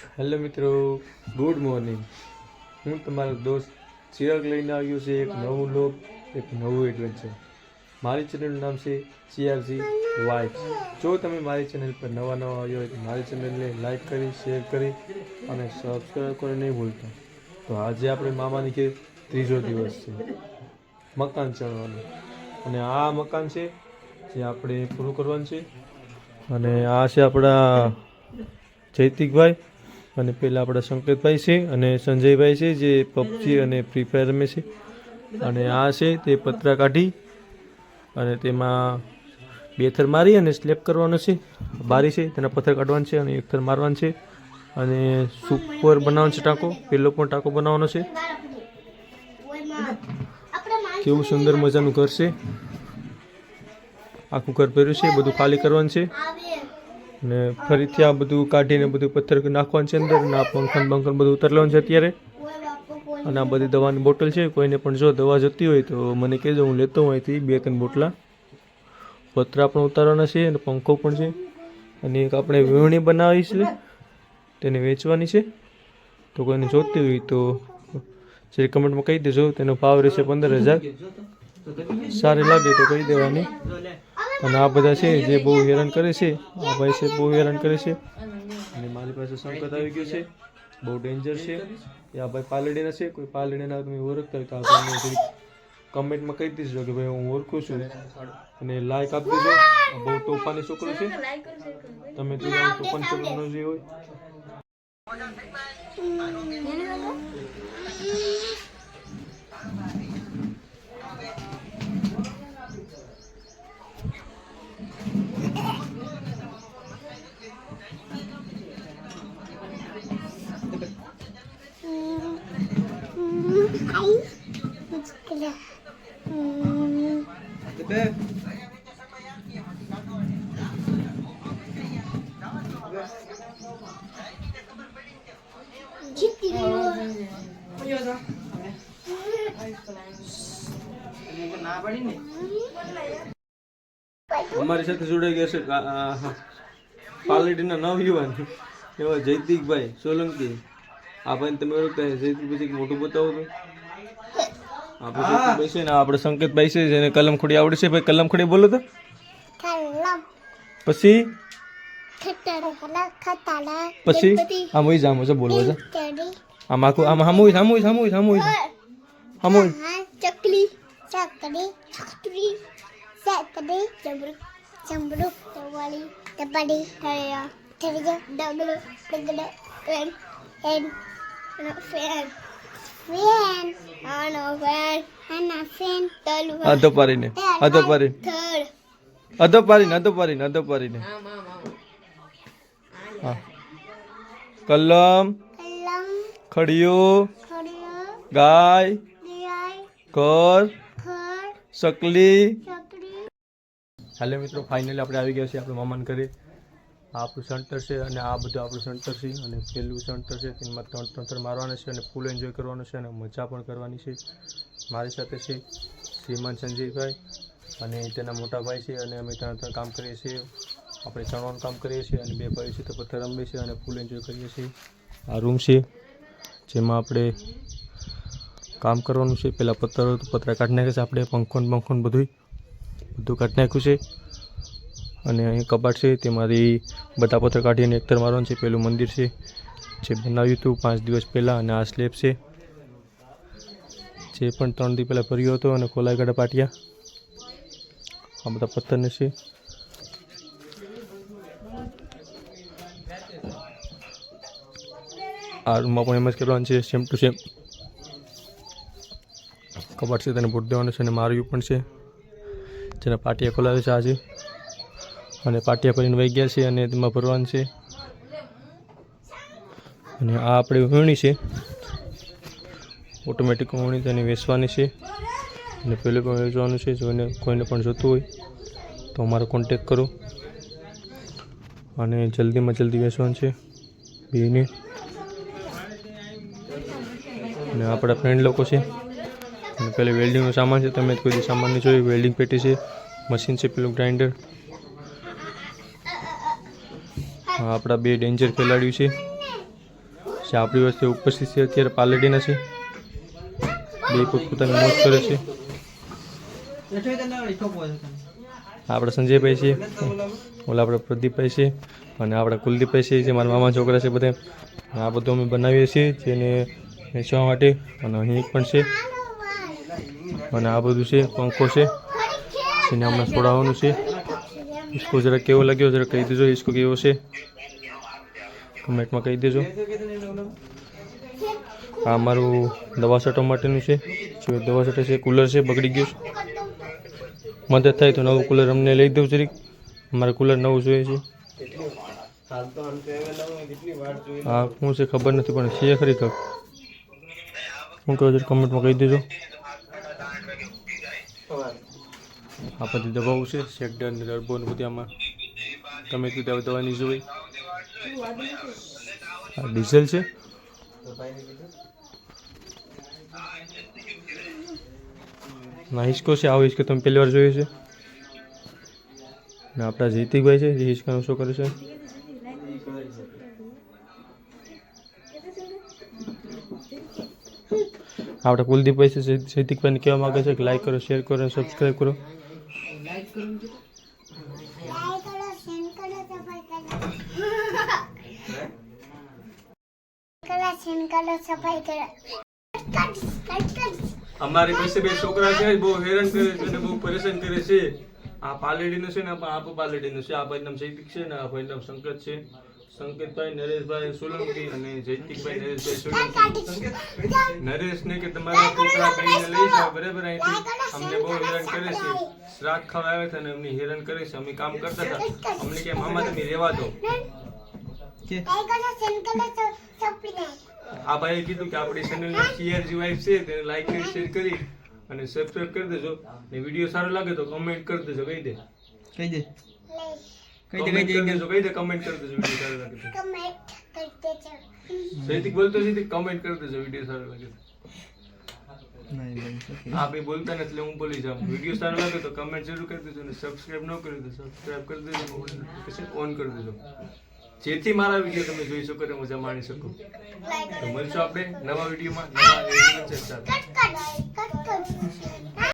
Hello મિત્રો good morning. હું તમારો દોસ્ત ચિરાગ લઈને આવ્યો છે એક નવું લોક એક નવું એડવેન્ચર મારી ચેનલનું નામ છે સીઆરસી વાઇફ જો તમે મારી ચેનલ પર નવા નવા આવ્યો હોય તો મારી ચેનલને લાઈક કરી શેર કરી અને સબસ્ક્રાઈબ કરી નહીં ભૂલતા. તો આજે આપણે મામાની કે ત્રીજો દિવસ છે. મકાન ચણવાનું અને આ મકાન છે જે આપણે પૂરું કરવાનું છે. અને આ છે આપણા જૈતિકભાઈ અને પહેલાં આપણા સંકેતભાઈ છે અને સંજયભાઈ છે, જે પબજી અને ફ્રી ફાયર રમે છે. અને આ છે તે પતરા કાઢી અને તેમાં બે થર મારી અને સ્લેપ કરવાનો છે. બારી છે, તેના પથ્થર કાઢવાનું છે અને એક થર મારવાનું છે. અને સુપર બનાવવાનો છે ટાંકો પેલો પણ ટાંકો બનાવવાનો છે. કેવું સુંદર મજાનું ઘર છે. આખું ઘર ભર્યું છે, બધું ખાલી કરવાનું છે. અને ફરીથી આ બધું કાઢીને બધું પથ્થર નાખવાનું છે અંદર અને આ પંખન બંખન બધું ઉતરવાનું છે અત્યારે. અને આ બધી દવાની બોટલ છે, કોઈને પણ જો દવા જતી હોય તો મને કહેજો, હું લેતો હું અહીંથી બે ત્રણ બોટલા. પતરા પણ ઉતારવાના છે અને પંખો પણ છે. અને એક આપણે વીવણી બનાવી છે, તેને વેચવાની છે. તો કોઈને જોતી હોય તો જે કમેન્ટમાં કહી દેજો, તેનો ભાવ રહેશે પંદર હજાર. સારી લાગે તો કહી દેવાની. અને આ બધા છે જે બહુ હેરાન કરે છે આ ભાઈ છે બહુ હેરાન કરે છે. અને મારી પાસે સંકટ આવી ગયો છે બહુ ડેન્જર છે. એ આ ભાઈ પાલડીના છે કોઈ પાલડીના તમે ઓળખતા હોય તો આ ભાઈને કમેન્ટમાં કહી દીધો કે ભાઈ હું ઓળખું છું. અને લાઈક આપી દેજો. બહુ તોફાની છોકરો છે. તમે તો જાણો તોફાની છોકરો ન જે હોય. અમારી સાથે જોડાઈ ગયા છે પાલડીના નવ યુવાન એવા જયદીકભાઈ સોલંકી. આ ભાઈ તમે ઓળખતા જયદીક પછી મોટું બતાવો તો આપણે છે ને આપણે સંકેતભાઈ છે જેને કલમખોડી આવડે છે ભાઈ કલમખોડી બોલો તો. પછી? પછી? આમ હોય જામો છે બોલવો છે. આમ આખું આમ આમ હોય આમ હોય આમ હોય આમ હોય આમ હોય. ચકલી ચકડી ચકડી ચકડી ચમડું ચમડું ચવાળી ચપાડી હળિયા થરી ડગડો ડગડો એન એન ફેન. અધો પરીને અધો પારીને અધો પારીને અધો પારીને અધો પરીને હા કલમ ખડિયું ગાય કોર સકલી હાલે મિત્રો. ફાઇનલી આપણે આવી ગયા છીએ આપણે મામાન કરી આપણું સેન્ટર છે અને આ બધું આપણું સેન્ટર છે અને પેલું સેન્ટર છે. તેમાં ત્રણ ત્રણ મારવાના છે અને ફૂલ એન્જોય કરવાનું છે અને મજા પણ કરવાની છે. મારી સાથે છે શ્રીમાન સંજયભાઈ અને તેના મોટા ભાઈ છે અને અમે ત્રણ ત્રણ કામ કરીએ છીએ. આપણે ચણવાનું કામ કરીએ છીએ અને બે ભાઈ છે તો પથ્થર રમીએ છીએ અને ફૂલ એન્જોય કરીએ છીએ. આ રૂમ છે જેમાં આપણે કામ કરવાનું છે. પહેલાં પથ્થર પતરા કાઢી નાખે છે આપણે પંખોન પંખોન બધું બધું કાઢી નાખ્યું છે. અને અહીં કબાટ છે, તેમાંથી બધા પથ્થર કાઢીને એકતર મારવાનું છે, પેલું મંદિર છે, જે બનાવ્યું હતું પાંચ દિવસ પહેલાં અને આ સ્લેબ છે. જે પણ ત્રણ દિવસ પહેલાં ભર્યો હતો અને ગઢા પાટિયા. આ બધા પથ્થરને છે. આ રૂમમાં પણ એમ જ કરવાનું છે સેમ ટુ સેમ કબાટ છે, તેને ભૂટ દેવાનું છે અને માર્યું પણ છે. જેના પાટિયા ખોલાવે છે આજે. અને પાટિયા ભરીને વહી ગયા છે અને તેમાં ભરવાનું છે. અને આ આપણે વીણી છે. ઓટોમેટિક વીણી તેને વેચવાની છે. અને પેલું પણ વેચવાનું છે. જોઈને કોઈને પણ જોતું હોય, તો અમારો કોન્ટેક કરો. અને જલ્દીમાં જલ્દી વેચવાનું છે. બેને. અને આપણા ફ્રેન્ડ લોકો છે. અને પેલે વેલ્ડિંગનો સામાન છે. તમે કોઈ સામાન નહીં જોયું. વેલ્ડિંગ પેટી છે મશીન છે, પેલું ગ્રાઇન્ડર આ આપણા બે ડેન્જર ખેલાડીઓ છે. જે આપણી વચ્ચે ઉપસ્થિત છે, અત્યારે પાલડીના છે. બે પોતપોતાની મોજ કરે છે. આપણા સંજયભાઈ છે, ઓલા આપણા પ્રદીપભાઈ છે અને આપણા કુલદીપભાઈ છે, જે મારા મામા છોકરા છે બધા. આ બધું અમે બનાવીએ છીએ, જેને વેચવા માટે. અને અહીં પણ છે. અને આ બધું છે, પંખો છે, જેને હમણાં છોડાવવાનું છે. ઈસકો જરા કેવો લાગ્યો? જરા કહી દેજો ઈસકો કેવો છે? કમેન્ટમાં કહી દેજો. આ મારું દવા છાંટવા માટેનું છે. જો દવા છાંટે છે કુલર છે, બગડી ગયું છે. મદદ થાય તો નવું કુલર અમને લઈ દઉં જરીક. અમારે કુલર નવું જોઈએ છે. હા, શું છે ખબર નથી, પણ છે ખરી કક હું કહું છું કમેન્ટમાં કહી દેજો. આ બધી દવાઓ છે શેકડર ને રરબો ને બધી આમાં. તમે કીધું દવાની જોઈ આ ડીઝલ છે? ના, હિસકો છે. આવો હિસકો તમે પહેલી વાર જોયો છે? ને આપણા જૈતિકભાઈ છે, જે હિસકાનો શો કરે છે? આપણા કુલદીપભાઈ છે જૈતિકભાઈને કહેવા માગે છે કે લાઈક કરો શેર કરો અને સબસ્ક્રાઈબ કરો લાઈક કરો શેર કરો સફાઈ કરો કલા શેર કરો સફાઈ કરો કટ કટ કટ અમારી પાસે બે છોકરા છે બહુ હેરાન કરે છે અને બહુ પરેશાન કરે છે. આ પાલેડીનું છે ને આ પાલેડીનું છે. આ ભાઈ નામ છે ને આ ભાઈ નામ સંકેત છે. સંકેતભાઈ નરેશભાઈ સોલંકી અને જૈતિકભાઈ નરેશભાઈ સોલંકી. નરેશ ને કે તમારા છોકરા ભાઈને લઈ જાઓ. બરાબર અહીંથી અમને બહુ હેરાન કરે છે. શ્રાદ્ધ ખાવા આવ્યા હતા અને અમને હેરાન કરે છે. અમે કામ કરતા હતા. અમને કે મામા તમે રહેવા દો. આ ભાઈએ કીધું કે આપણી ચેનલની સીઆરજી વાઇફ છે તેને લાઈક કરી શેર કરી અને સબસ્ક્રાઇબ કરી દેજો. ને વીડિયો સારો લાગે તો કમેન્ટ કરી દેજો કહી દે. કહી દે. કહી દે કહી કમેન્ટ કરી દે દેજો કહી દે કમેન્ટ કરી દેજો વીડિયો સારો લાગે તો. કમેન્ટ કરી દેજો. સૈતિક બોલતો છે કમેન્ટ કરી દેજો વીડિયો સારો લાગે તો નહીં નહીં okay. આ ભાઈ બોલતા ને એટલે હું બોલી જાઉં. વીડિયો સારો લાગે તો કમેન્ટ જરૂર કરી દેજો અને સબસ્ક્રાઇબ ન કરી તો સબસ્ક્રાઇબ કરી દેજો નોટિફિકેશન ઓન કરી દેજો. જેથી મારા વીડિયો તમે જોઈ શકો અને મજા માણી શકો. તો મળશું આપણે નવા વિડીયોમાં નવા એડવેન્ચર